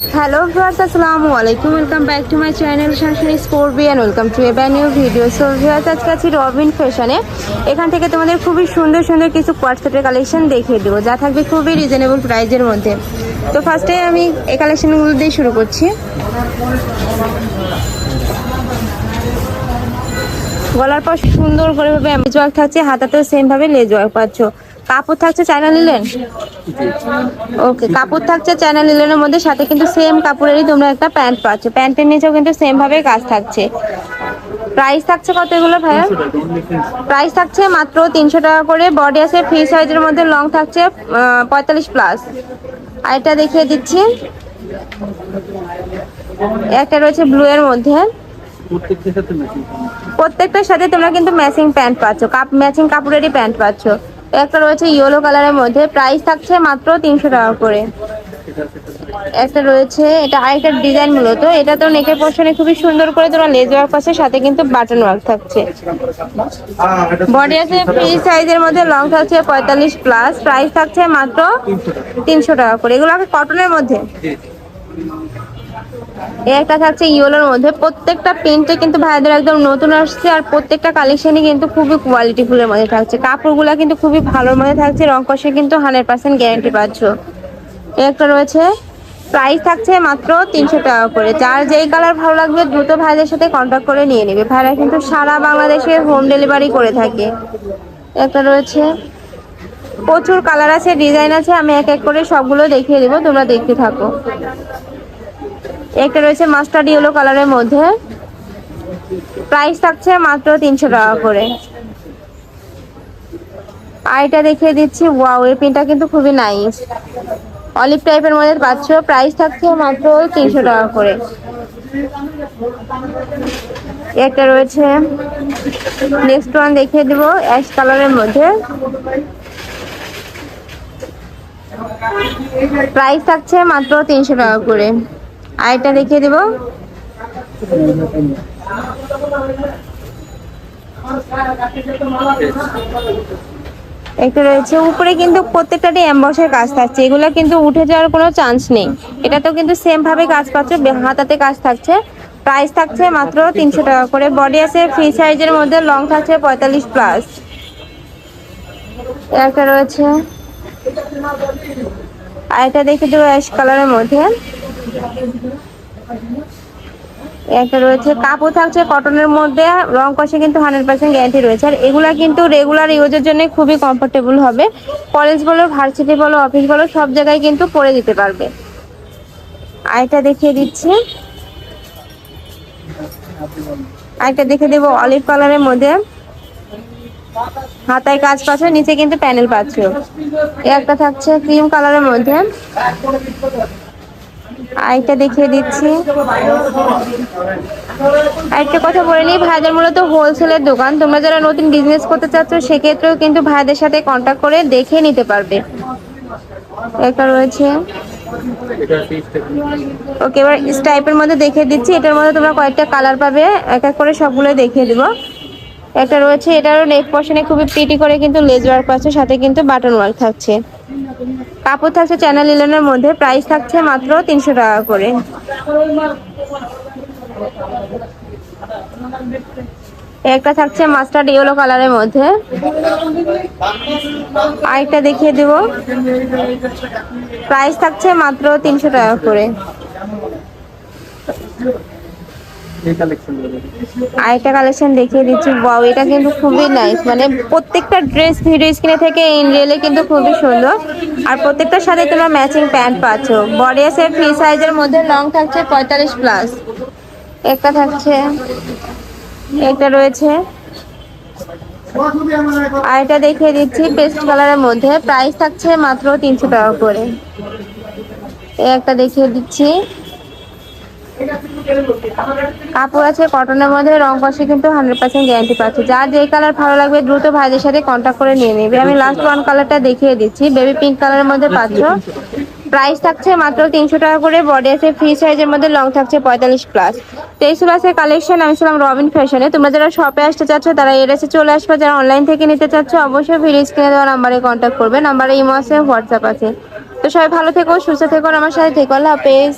Hello viewers আসসালামু আলাইকুম welcome back to my channel শাসন sport B and welcome to a new video so viewers আজকে আছি রবিন ফ্যাশনে এখান থেকে তোমাদের খুবই সুন্দর সুন্দর কিছু কোয়াটসেটের কালেকশন দেখিয়ে দেবো, যা থাকবে খুবই রিজনেবল প্রাইজের মধ্যে। তো ফার্স্টে আমি এই কালেকশনগুলো দিয়ে শুরু করছি। গলার পর সুন্দর করে ভাবে লেজ ওয়ার্ক থাকছে, হাতাতেও সেম ভাবে লেজ ওয়ার্ক পাচ্ছ। কাপড় থাকছে চায়না নিলেন ওকে কাপড় থাকছে চায়না লিলেনের মধ্যে সাথে কিন্তু সেম কাপড়েরই তোমরা একটা প্যান্ট পাচ্ছ। প্যান্টের নিচেও কিন্তু সেম ভাবে কাজ থাকছে। প্রাইস থাকছে কত এগুলো ভাইয়া? প্রাইস থাকছে মাত্র তিনশো টাকা করে। বডি আছে ফ্রি সাইজের মধ্যে লং থাকছে পঁয়তাল্লিশ প্লাস আর এটা দেখিয়ে দিচ্ছি। একটা রয়েছে ব্লু এর মধ্যে। প্রত্যেকটার সাথে প্রত্যেকটার সাথে তোমরা কিন্তু ম্যাচিং প্যান্ট পাচ্ছ। কাপ ম্যাচিং কাপড়েরই প্যান্ট পাচ্ছ। একটা রয়েছে ইয়েলো কালারের মধ্যে। প্রাইস থাকছে মাত্র তিনশো টাকা করে। একটা রয়েছে, এটা আরেকটা ডিজাইন মূলত। এটা তো নেকের পোর্শনে খুবই সুন্দর করে তোমরা লেজ ওয়ার্ক আছে, সাথে কিন্তু বাটন ওয়ার্ক থাকছে। বডি আছে ফ্রি সাইজের মধ্যে লং থাকছে পঁয়তাল্লিশ প্লাস প্রাইস থাকছে মাত্র তিনশো টাকা করে। এগুলো কটনের মধ্যে? একটা থাকছে ইয়েলোর মধ্যে। প্রত্যেকটা প্রিন্টে কিন্তু ভাইদের একদম নতুন আসছে আর প্রত্যেকটা কালেকশনই কিন্তু খুবই কোয়ালিটি ফুলের মধ্যে থাকছে। কাপড়গুলো কিন্তু খুবই ভালোর মধ্যে থাকছে, রং কষে কিন্তু হান্ড্রেড পার্সেন্ট গ্যারান্টি পাচ্ছ। একটা রয়েছে। প্রাইস থাকছে মাত্র তিনশো টাকা করে। যার যেই কালার ভালো লাগবে দ্রুত ভাইদের সাথে কন্ট্যাক্ট করে নিয়ে নেবে। ভাইরা কিন্তু সারা বাংলাদেশে হোম ডেলিভারি করে থাকে। একটা রয়েছে। প্রচুর কালার আছে ডিজাইন আছে, আমি এক এক করে সবগুলো দেখিয়ে দেবো, তোমরা দেখতে থাকো। একটা রয়েছে মাস্টার্ড ইয়েলো কালারের মধ্যে। প্রাইস থাকছে মাত্র তিনশো টাকা করে। আর এটা দেখিয়ে দিচ্ছি ওয়াও এই পিনটা কিন্তু খুবই নাইস অলিভ টাইপের মধ্যে পাচ্ছ প্রাইস থাকছে মাত্র তিনশো টাকা করে। একটা রয়েছে নেক্সট ওয়ান দেখিয়ে দেবো অ্যাশ কালারের মধ্যে। প্রাইস থাকছে মাত্র তিনশো টাকা করে। আরেকটা দেখিয়ে দেবো। একটা রয়েছে। উপরে কিন্তু প্রত্যেকটারই অ্যাম্বসের কাজ থাকছে। এগুলো কিন্তু উঠে যাওয়ার কোনো চান্স নেই। এটা তো কিন্তু সেম ভাবে কাজ পাচ্ছে হাতাতে কাজ থাকছে। প্রাইস থাকছে মাত্র তিনশো টাকা করে। বডি আছে ফ্রি সাইজের মধ্যে লং থাকছে পঁয়তাল্লিশ প্লাস একটা রয়েছে। আর এটা দেখে দেবো অ্যাশ কালারের মধ্যে। একটা রয়েছে কাপড় থাকছে কটনের মধ্যে, রং কষে কিন্তু হান্ড্রেড পার্সেন্ট গ্যারান্টি রয়েছে। আর এগুলা কিন্তু রেগুলার ইউজের জন্য খুবই কমফোর্টেবল হবে। কলেজ বলো, ভার্সিটি বলো অফিস বলো, সব জায়গায় কিন্তু পরে দিতে পারবে। আর এটা দেখিয়ে দিচ্ছি। আরেকটা দেখে দেবো অলিভ কালারের মধ্যে। হাতায় কাজ পাচ্ছ, নিচে কিন্তু প্যানেল পাচ্ছ। একটা থাকছে ক্রিম কালারের মধ্যে। আরেকটা দেখিয়ে দিচ্ছি। আরেকটা কথা বলে নিই, ভাইদের মূলত হোলসেলের দোকান। তোমরা যারা নতুন বিজনেস করতে চাচ্ছ, সেক্ষেত্রেও কিন্তু ভাইদের সাথে কন্ট্যাক্ট করে দেখে নিতে পারবে। একটা রয়েছে। ওকে, এবার স্টাইপের মধ্যে দেখিয়ে দিচ্ছি। এটার মধ্যে তোমরা কয়েকটা কালার পাবে। এক এক করে সবগুলো দেখিয়ে দেবো। একটা রয়েছে, এটারও নেক পশনে খুবই প্রিটি করে কিন্তু লেজ ওয়ার্ক আছে, সাথে কিন্তু বাটন ওয়ার্ক থাকছে। কাপড় থাকছে চ্যানেল ইলেনের মধ্যে প্রাইস থাকছে মাত্র তিনশো টাকা করে। একটা থাকছে মাস্টার্ড ইয়েলো কালারের মধ্যে। আরেকটা দেখিয়ে দেব। প্রাইস থাকছে মাত্র তিনশো টাকা করে। আরেকটা কালেকশন দেখিয়ে দিচ্ছি। বাও এটা কিন্তু খুবই নাইস মানে প্রত্যেকটা ড্রেস ভিডিও স্ক্রিনে থেকে ইন রিয়েলে কিন্তু খুবই সুন্দর। আর প্রত্যেকটার সাথে তোমরা ম্যাচিং প্যান্ট পাচ্ছ। বডি আছে ফ্রি সাইজের মধ্যে লং থাকছে পঁয়তাল্লিশ প্লাস একটা থাকছে, একটা রয়েছে। আর এটা দেখিয়ে দিচ্ছি পেস্ট কালারের মধ্যে। প্রাইস থাকছে মাত্র তিনশো টাকা করে। একটা দেখিয়ে দিচ্ছি। কাপড় আছে কটনের মধ্যে, রং কষে কিন্তু হান্ড্রেড পার্সেন্ট গ্যারান্টি পাচ্ছে। যার যে কালার ভালো লাগবে, দ্রুত ভাইদের সাথে কন্ট্যাক্ট করে নিয়ে নেবে। আমি লাস্ট ওয়ান কালারটা দেখিয়ে দিচ্ছি। বেবি পিঙ্ক কালারের মধ্যে পাচ্ছ। প্রাইস থাকছে মাত্র তিনশো টাকা করে। বডি আছে ফ্রি সাইজের মধ্যে লং থাকছে পঁয়তাল্লিশ প্লাস তেইশ প্লাসের কালেকশন আমি ছিলাম রবিন ফ্যাশনে তোমরা যারা শপে আসতে চাচ্ছ, তারা এর এসে চলে আসবে। যারা অনলাইন থেকে নিতে চাচ্ছ, অবশ্যই ভিডিও স্ক্রিনে দেওয়া নাম্বারে কন্ট্যাক্ট করবে। নাম্বারে ইমো আছে হোয়াটসঅ্যাপ আছে। তো সবাই ভালো থেকো, সুস্থ থেকো আমার সাথে থেকো। আল্লাহ হাফেজ।